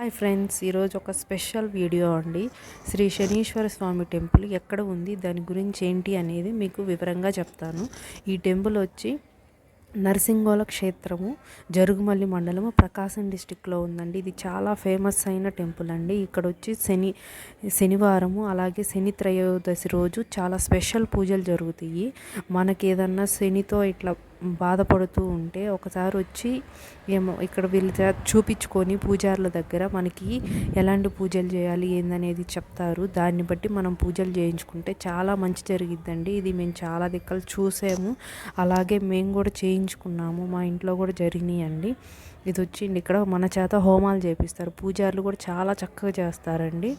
Hi friends ఈరోజు ఒక special video అండి. శ్రీ శనీశ్వర స్వామి టెంపుల్ ఎక్కడ ఉంది దాని గురించి ఏంటి అనేది మీకు వివరంగా చెప్తాను. ఈ టెంపుల్ వచ్చి నరసింగోల క్షేత్రము జరుగుమల్లి మండలము ప్రకాశం డిస్టిక్లో ఉందండి. ఇది చాలా ఫేమస్ అయిన టెంపుల్ అండి. ఇక్కడ వచ్చి శని శనివారము అలాగే శని త్రయోదశి రోజు చాలా స్పెషల్ పూజలు జరుగుతాయి. మనకి ఏదన్నా శనితో ఇట్లా బాధపడుతూ ఉంటే ఒకసారి వచ్చి ఏమో ఇక్కడ వీళ్ళ చూపించుకొని పూజారుల దగ్గర మనకి ఎలాంటి పూజలు చేయాలి ఏందనేది చెప్తారు. దాన్ని బట్టి మనం పూజలు చేయించుకుంటే చాలా మంచి జరిగిద్దండి. ఇది మేము చాలా దిక్కలు చూసాము. అలాగే మేము కూడా చేయించుకున్నాము. మా ఇంట్లో కూడా జరిగినాయండి. ఇది వచ్చి ఇక్కడ మన చేత హోమాలు చేపిస్తారు. పూజారులు కూడా చాలా చక్కగా చేస్తారండి.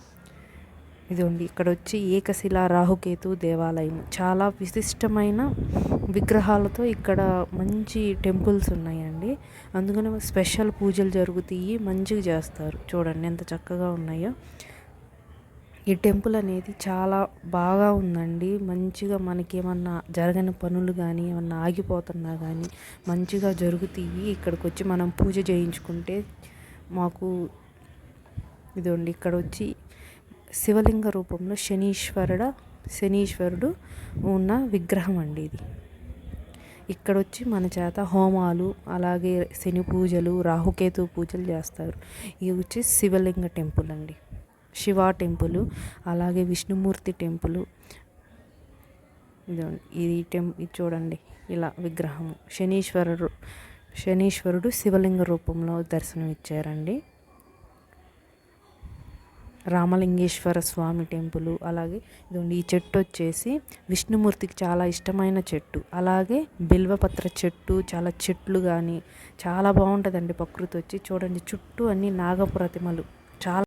ఇదిగోండి ఇక్కడ వచ్చి ఏకశిల రాహుకేతు దేవాలయం. చాలా విశిష్టమైన విగ్రహాలతో ఇక్కడ మంచి టెంపుల్స్ ఉన్నాయండి. అందుకని స్పెషల్ పూజలు జరుగుతాయి మంచిగా చేస్తారు. చూడండి ఎంత చక్కగా ఉన్నాయో. ఈ టెంపుల్ అనేది చాలా బాగా ఉందండి. మంచిగా మనకి ఏమన్నా జరగని పనులు కానీ ఏమన్నా ఆగిపోతున్నా కానీ మంచిగా జరుగుతాయి. ఇక్కడికి వచ్చి మనం పూజ చేయించుకుంటే మాకు ఇదండి. ఇక్కడ వచ్చి శివలింగ రూపంలో శనీశ్వరుడ శనీశ్వరుడు ఉన్న విగ్రహం అండి ఇది. ఇక్కడ వచ్చి మన చేత హోమాలు అలాగే శని పూజలు రాహుకేతు పూజలు చేస్తారు. ఇది వచ్చి శివలింగ టెంపుల్ అండి. శివ టెంపుల్ అలాగే విష్ణుమూర్తి టెంపుల్. ఇది టెం ఇది చూడండి ఇలా విగ్రహము. శనీశ్వరుడు శనీశ్వరుడు శివలింగ రూపంలో దర్శనం ఇచ్చారండి రామలింగేశ్వర స్వామి టెంపుల్ అలాగే ఇదండి ఈ చెట్టు వచ్చేసి విష్ణుమూర్తికి చాలా ఇష్టమైన చెట్టు. అలాగే బిల్వపత్ర చెట్టు చాలా చెట్లు కానీ చాలా బాగుంటుందండి ప్రకృతి వచ్చి. చూడండి చుట్టూ అన్ని నాగప్రతిమలు చాలా